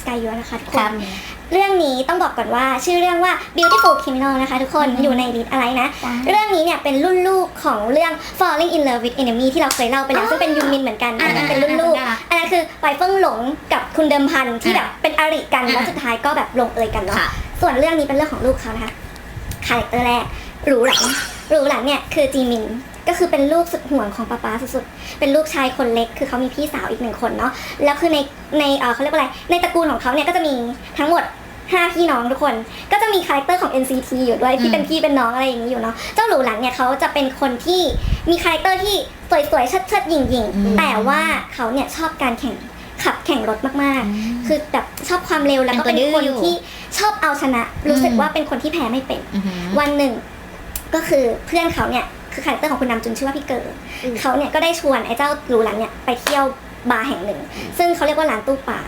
สกายยูนะคะทุกคครันบเรื่องนี้ต้องบอกก่อนว่า ชื่อเรื่องว่า Beautiful Criminal นะคะทุกคนอยู่ในลิสอะไรนะ จ้าเรื่องนี้เนี่ยเป็นรุ่นลูกของเรื่อง Falling in Love with Enemy ที่เราเคยเล่าไปแล้วซึ่งเป็นยูมินเหมือนกันอ่าอันนั้นเป็นรุ่นลูกอ่าอันนั้นคือไปเฟิ่งหลงกับคุณเดิมพันที่แบอ่าบเป็นอริกันอ่า แล้วสุดท้ายก็แบบลงเอยกันเนาะ ค่ะ ส่วนเรื่องนี้เป็นเรื่องของลูกเขานะคะคาแรคเตอร์แรกหรูหลังหรูหลังเนี่ยคือจีมิน ก็คือเป็นลูกสุดห่วงของป๊าป๊าสุดๆ เป็นลูกชายคนเล็ก คือเขามีพี่สาวอีกหนึ่งคนเนาะ แล้วคือในในเออเขาเรียกว่าอะไร ในตระกูลของเขาเนี่ยก็จะมีทั้งหมดห้าพี่น้องทุกคน ก็จะมีคาแรคเตอร์ของ NCT อยู่ด้วยที่เป็นพี่เป็นน้องอะไรอย่างนี้อยู่เนาะ เจ้าหรูหลังเนี่ยเขาจะเป็นคนที่มีคาแรคเตอร์ที่สวยๆเชิดๆหยิ่งอืมๆแต่ว่าเขาเนี่ยชอบการแข่งขับแข่งรถมากๆ คือแบบชอบความเร็วแล้วก็เป็เป็นนตัวดื้อคนอยู่ที่ชอบเอาชนะ รู้สึกอืมว่าเป็นคนที่แพ้ไม่เป็นอือหือวันหนึ่งก็คือเพื่อนเขาเนี่ย คือคาแรคเตอร์ของคุณนำจุนชื่อว่าพี่เกิร์อืมเขาเนี่ยก็ได้ชวนไอ้เจ้าหรูหลังเนี่ยไปเที่ยวบาร์แห่งหนึ่ง ซึ่งเขาเรียกว่าร้านตู้ป่า